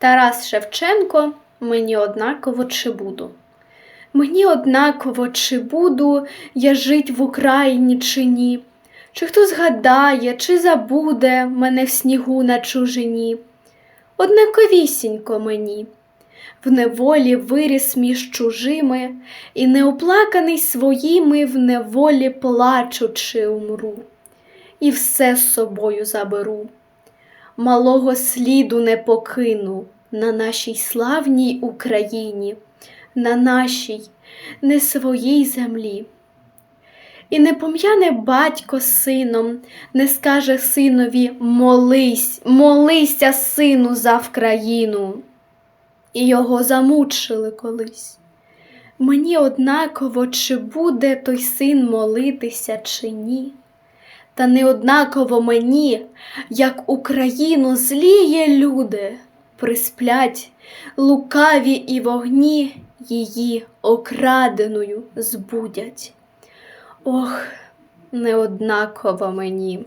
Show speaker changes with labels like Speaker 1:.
Speaker 1: Тарас Шевченко, мені однаково чи буду. Мені однаково, чи буду я жить в Україні чи ні, чи хто згадає, чи забуде мене в снігу на чужині. Однаковісінько мені, в неволі виріс між чужими, і неоплаканий своїми в неволі плачучи умру, і все з собою заберу малого сліду не покину на нашій славній Україні, на нашій не своїй землі. І не пом'яне батько сином, не скаже синові молись, молися, сину, за Вкраїну. І його замучили колись. Мені однаково, чи буде той син молитися, чи ні. Та неоднаково мені, як Україну зліє люди, присплять лукаві і вогні її окраденою збудять. Ох, неоднаково мені.